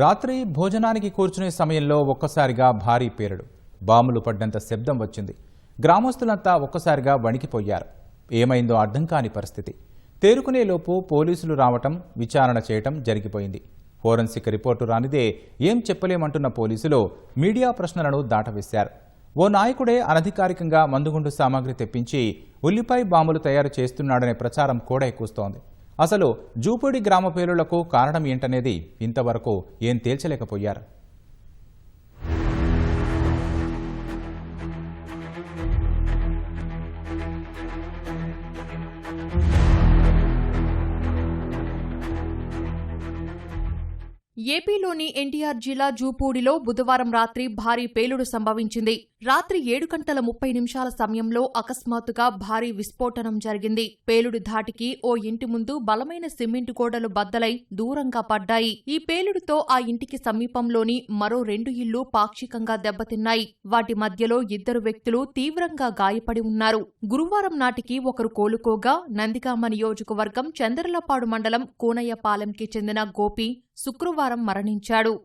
రాత్రి భోజనానికి కూర్చునే సమయంలో ఒక్కసారిగా భారీ పేలుడు బాంబులు పడ్డంత శబ్దం వచ్చింది. గ్రామస్తులంతా ఒక్కసారిగా వణికిపోయారు. ఏమైందో అర్థం కాని పరిస్థితి. తేరుకునేలోపు పోలీసులు రావటం విచారణ చేయటం జరిగిపోయింది. ఫోరెన్సిక్ రిపోర్టు రానిదే ఏం చెప్పలేమంటున్న పోలీసులు మీడియా ప్రశ్నలను దాటవేశారు. ఓ నాయకుడే అనధికారికంగా మందుగుండు సామాగ్రి తెప్పించి ఉల్లిపాయ బాంబులు తయారు చేస్తున్నాడనే ప్రచారం కూడా ఎక్కువస్తోంది. అసలు జూపూడి గ్రామ పేలులకు కారణం ఏంటనేది ఇంతవరకు ఏం తేల్చలేకపోయారు. ఏపీలోని ఎన్టీఆర్ జిల్లా జూపూడిలో బుధవారం రాత్రి భారీ పేలుడు సంభవించింది. రాత్రి ఏడు గంటల ముప్పై నిమిషాల సమయంలో అకస్మాత్తుగా భారీ విస్ఫోటనం జరిగింది. పేలుడు ధాటికి ఓ ఇంటి ముందు బలమైన సిమెంటు గోడలు బద్దలై దూరంగా పడ్డాయి. ఈ పేలుడుతో ఆ ఇంటికి సమీపంలోని మరో రెండు ఇళ్ళు పాక్షికంగా దెబ్బతిన్నాయి. వాటి మధ్యలో ఇద్దరు వ్యక్తులు తీవ్రంగా గాయపడి ఉన్నారు. గురువారం నాటికి ఒకరు కోలుకోగా నందిగామ నియోజకవర్గం చంద్రలపాడు మండలం కూనయ్యపాలెంకి చెందిన గోపి శుక్రవారం మరణించాడు.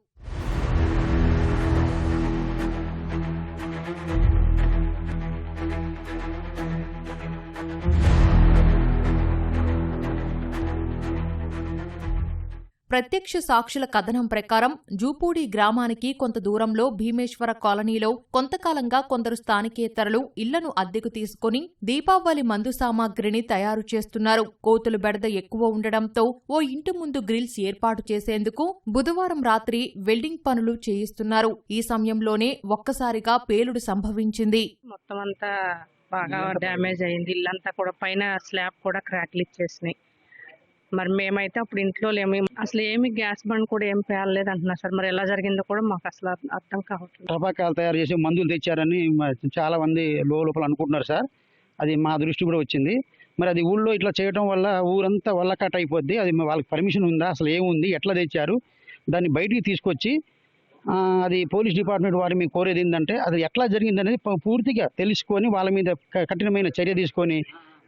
ప్రత్యక్ష సాక్షుల కథనం ప్రకారం జూపూడి గ్రామానికి కొంత దూరంలో భీమేశ్వర కాలనీలో కొంతకాలంగా కొందరు స్థానికేతరులు ఇళ్ళను అద్దెకు తీసుకుని దీపావళి మందు సామాగ్రిని తయారు చేస్తున్నారు. కోతులు బెడద ఎక్కువ ఉండడంతో ఓ ఇంటి ముందు గ్రిల్స్ ఏర్పాటు చేసేందుకు బుధవారం రాత్రి వెల్డింగ్ పనులు చేయిస్తున్నారు. ఈ సమయంలోనే ఒక్కసారిగా పేలుడు సంభవించింది. మొత్తం అంతా బాగా డ్యామేజ్ అయింది. ఇల్లంతా కూడా పైన స్లాబ్ కూడా క్రాక్లు ఇచ్చేసినాయి. మరి మేమైతే అప్పుడు ఇంట్లో లేము. అసలు ఏమి గ్యాస్ బండ్ కూడా ఏం పేలలేదు అంటున్నారు సార్. మరి ఎలా జరిగిందో కూడా మాకు అసలు అర్థం- కావట్లేదు. టపాకాయలు తయారు చేసి మందులు తెచ్చారని చాలా మంది లోపల అనుకుంటున్నారు సార్. అది మా దృష్టి కూడా వచ్చింది. మరి అది ఊళ్ళో ఇట్లా చేయడం వల్ల ఊరంతా వల్లకట్ అయిపోద్ది. అది వాళ్ళకి పర్మిషన్ ఉందా? అసలు ఏముంది? ఎట్లా తెచ్చారు? దాన్ని బయటికి తీసుకొచ్చి అది పోలీస్ డిపార్ట్మెంట్ వారి మీకు కోరేది ఏంటంటే అది ఎట్లా జరిగింది అనేది పూర్తిగా తెలుసుకొని వాళ్ళ మీద క- కఠినమైన చర్య తీసుకొని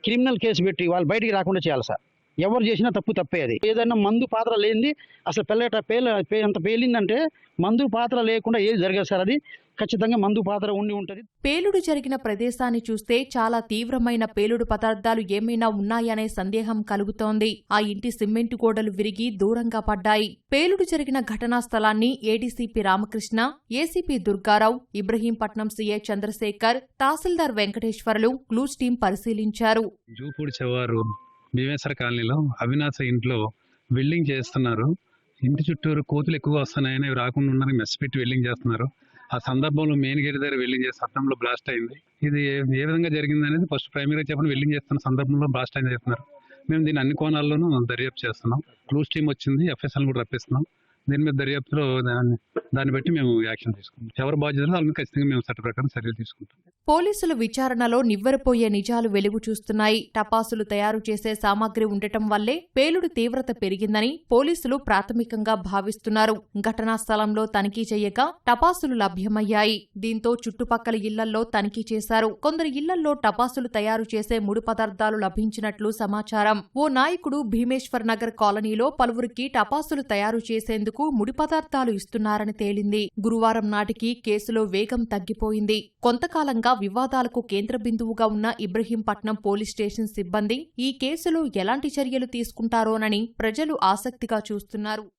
క్రిమినల్ కేసు పెట్టి వాళ్ళు బయటికి రాకుండా చేయాలి సార్. ఎవరు చేసినా తప్పు తప్పే అది. ఏదైనా మందు పాత్ర లేనిది అసలు పెళ్ళట పేల అంత పేలిందంటే మందు పాత్ర లేకుండా ఏది జరగదు సార్ అది. ఖచ్చితంగా మందు పాత్ర ఉండి ఉంటుంది. పేలుడు జరిగిన ప్రదేశాన్ని చూస్తే చాలా తీవ్రమైన పేలుడు పదార్థాలు ఏమైనా ఉన్నాయనే సందేహం కలుగుతోంది. ఆ ఇంటి సిమెంటు గోడలు విరిగి దూరంగా పడ్డాయి. పేలుడు జరిగిన ఘటనా స్థలాన్ని ADCP Ramakrishna ACP Durgarao Ibrahimpatnam CI Chandrashekar తహసీల్దార్ వెంకటేశ్వర్లు క్లూస్ టీం పరిశీలించారు. జూపూడి చెవారు భీమేశ్వర కాలనీలో అవినాశ ఇంట్లో వెల్డింగ్ చేస్తున్నారు. ఇంటి చుట్టూరు కోతులు ఎక్కువ వస్తున్నాయని అవి రాకుండా ఉండడానికి మెస్ పెట్టి వెల్డింగ్ చేస్తున్నారు. ఆ సందర్భంలో మెయిన్ గేట్ దగ్గర వెల్డింగ్ చేసి అర్థంలో బ్లాస్ట్ అయింది. ఇది ఏ విధంగా జరిగింది అనేది ఫస్ట్ ప్రైమరీగా చెప్పండి. వెల్డింగ్ చేస్తున్న సందర్భంలో బ్లాస్ట్ అయింది చెప్తున్నారు. మేము దీన్ని అన్ని కోణాల్లోనూ దర్యాప్తు చేస్తున్నాం. క్లూస్ టీం వచ్చింది. ఎఫ్ఎస్ఎల్ కూడా రప్పిస్తున్నాం. దీని మీద దర్యాప్తులో దాన్ని దాన్ని బట్టి మేము యాక్షన్ తీసుకుంటాం. ఎవరు బాధ్యతలు వాళ్ళని ఖచ్చితంగా మేము చట్ట ప్రకారం చర్యలు తీసుకుంటాం. పోలీసుల విచారణలో నివ్వెరపోయే నిజాలు వెలుగు చూస్తున్నాయి. టపాసులు తయారు చేసే సామాగ్రి ఉండటం వల్లే పేలుడు తీవ్రత పెరిగిందని పోలీసులు ప్రాథమికంగా భావిస్తున్నారు. ఘటనా స్థలంలో తనిఖీ చేయగా టపాసులు లభ్యమయ్యాయి. దీంతో చుట్టుపక్కల ఇళ్ళల్లో తనిఖీ చేశారు. కొందరు ఇళ్ళల్లో టపాసులు తయారు చేసే ముడి పదార్థాలు లభించినట్లు సమాచారం. ఓ నాయకుడు భీమేశ్వర్ నగర్ కాలనీలో పలువురికి టపాసులు తయారు చేసేందుకు ముడి పదార్థాలు ఇస్తున్నారని తేలింది. గురువారం నాటికి కేసులో వేగం తగ్గిపోయింది. కొంతకాలంగా వివాదాలకు కేంద్ర బిందువుగా ఉన్న ఇబ్రహీంపట్నం పోలీస్ స్టేషన్ సిబ్బంది ఈ కేసులో ఎలాంటి చర్యలు తీసుకుంటారోనని ప్రజలు ఆసక్తిగా చూస్తున్నారు.